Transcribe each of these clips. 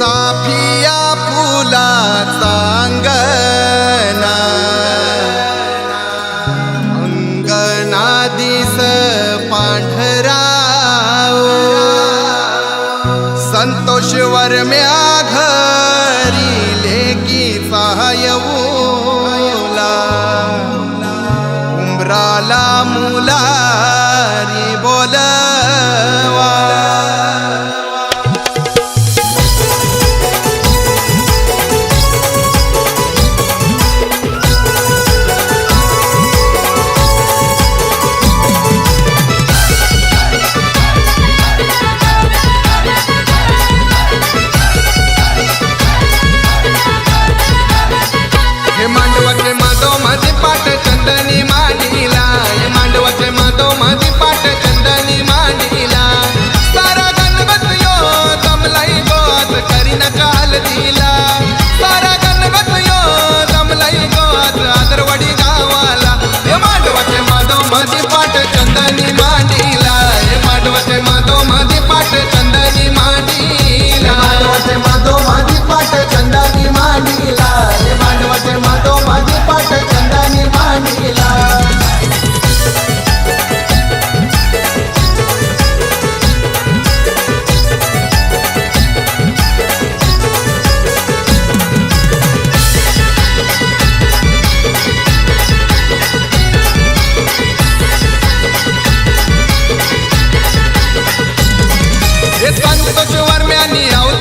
साफिया फुला सांगना अंगना दिस पांढरा संतोष वर्म्या घरी लेकी सहायवला उमराला मुला তোমাদের পাশে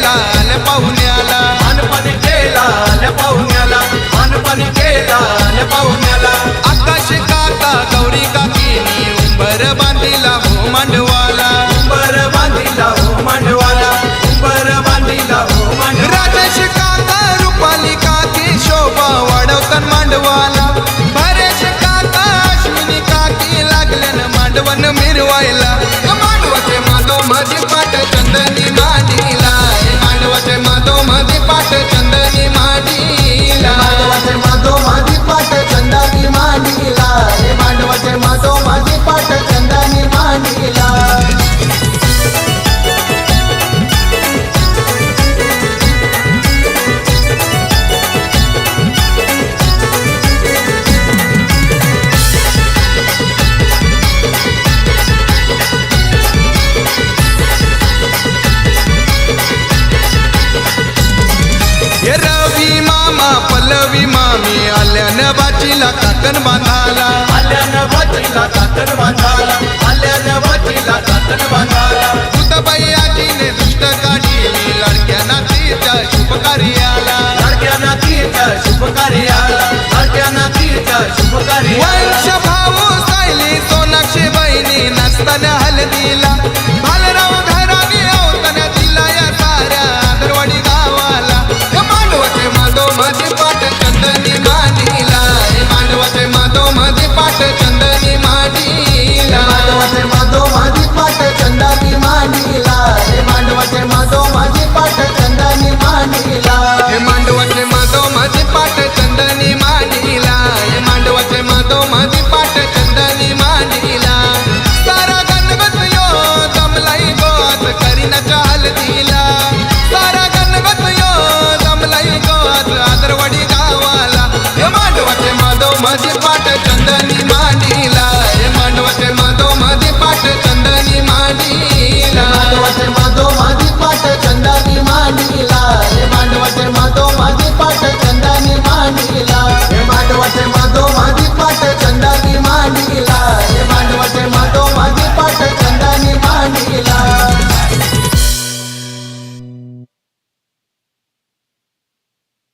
लाल पाहुण्याला. अनपणचे लाल पाहुण्याला अनपणचे लाल पाहुण्याला. आकाश काका गौरी काकीनी उंबर बांधिला हो मांडवा भाजीला कातन बांधाला आल्यानं भाजीला कातन बांधाला